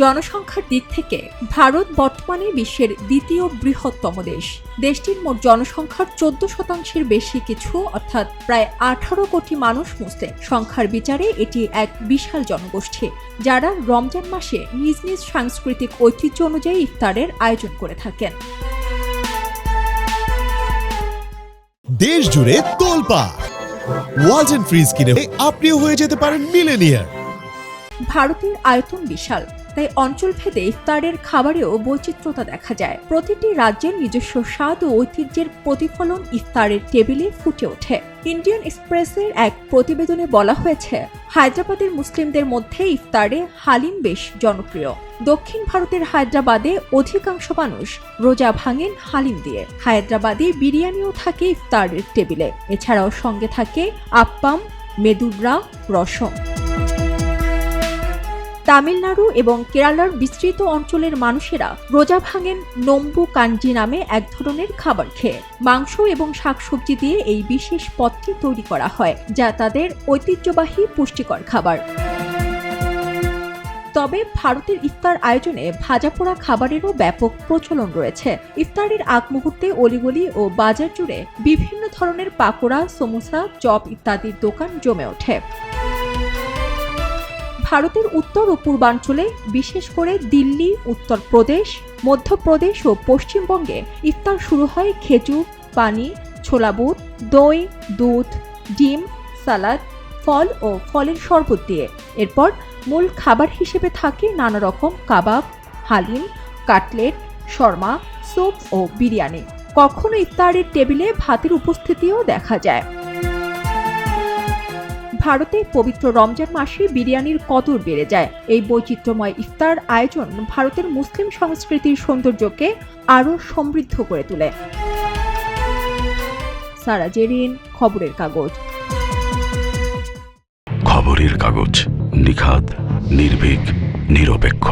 জনসংখ্যার দিক থেকে ভারত বর্তমানে বিশ্বের দ্বিতীয় বৃহত্তম দেশ। দেশটির মোট জনসংখ্যার চোদ্দ শতাংশের বেশি কিছু অর্থাৎ প্রায় আঠারো কোটি মানুষ মুসলিম। সংখ্যার বিচারে এটি এক বিশাল জনগোষ্ঠী যারা রমজান মাসে নিজ নিজ সাংস্কৃতিক ঐতিহ্য অনুযায়ী ইফতারের আয়োজন করে থাকেন। দেশ জুড়ে তোলপা। ওয়ালটন ফ্রিজ কিনে আপনিও হয়ে যেতে পারেন মিলেনিয়ার। ভারতের আয়তন বিশাল। তাই অঞ্চলভেদে ইফতারের খাবারেও বৈচিত্র্যতা দেখা যায়। প্রতিটি রাজ্যের নিজস্ব স্বাদ ও ঐতিহ্যের প্রতিফলন ইফতারের টেবিলে ফুটে ওঠে। ইন্ডিয়ান এক্সপ্রেসের এক প্রতিবেদনে বলা হয়েছে, হায়দ্রাবাদের মুসলিমদের মধ্যে ইফতারে হালিম বেশ জনপ্রিয়। দক্ষিণ ভারতের হায়দ্রাবাদে অধিকাংশ মানুষ রোজা ভাঙেন হালিম দিয়ে। হায়দ্রাবাদে বিরিয়ানিও থাকে ইফতারের টেবিলে। এছাড়াও সঙ্গে থাকে আপ্পাম, মেদুররা, রসম। তামিলনাড়ু এবং কেরালার বিস্তৃত অঞ্চলের মানুষেরা রোজা ভাঙেন নম্বু কাঞ্জি নামে এক ধরনের খাবার খেয়ে। মাংস এবং শাকসবজি দিয়ে এই বিশেষ পদটি তৈরি করা হয়, যা তাদের ঐতিহ্যবাহী পুষ্টিকর খাবার। তবে ভারতের ইফতার আয়োজনে ভাজাপোড়া খাবারেরও ব্যাপক প্রচলন রয়েছে। ইফতারের আগ মুহূর্তে অলিগলি ও বাজার জুড়ে বিভিন্ন ধরনের পাকোড়া, সমোসা, চপ ইত্যাদির দোকান জমে ওঠে। ভারতের উত্তর ও পূর্বাঞ্চলে, বিশেষ করে দিল্লি, উত্তরপ্রদেশ, মধ্যপ্রদেশ ও পশ্চিমবঙ্গে ইফতার শুরু হয় খেজুর, পানি, ছোলা বুট, দই, দুধ, ডিম, সালাদ, ফল ও ফলের শরবত দিয়ে। এরপর মূল খাবার হিসেবে থাকে নানা রকম kebab, haleem, cutlet, shawarma, soup ও বিরিয়ানি। কখনো ইফতারের টেবিলে ভাতের উপস্থিতিও দেখা যায়। ভারতে পবিত্র রমজান মাসে বিরিয়ানির কদর বেড়ে যায়। এই বৈচিত্র্যময় ইফতার আয়োজন ভারতের মুসলিম সংস্কৃতির সৌন্দর্যকে আরও সমৃদ্ধ করে তোলে। সারা জেরিন খবরের কাগজ। খবরের কাগজ নিখাত নির্ভীক, নিরপেক্ষ।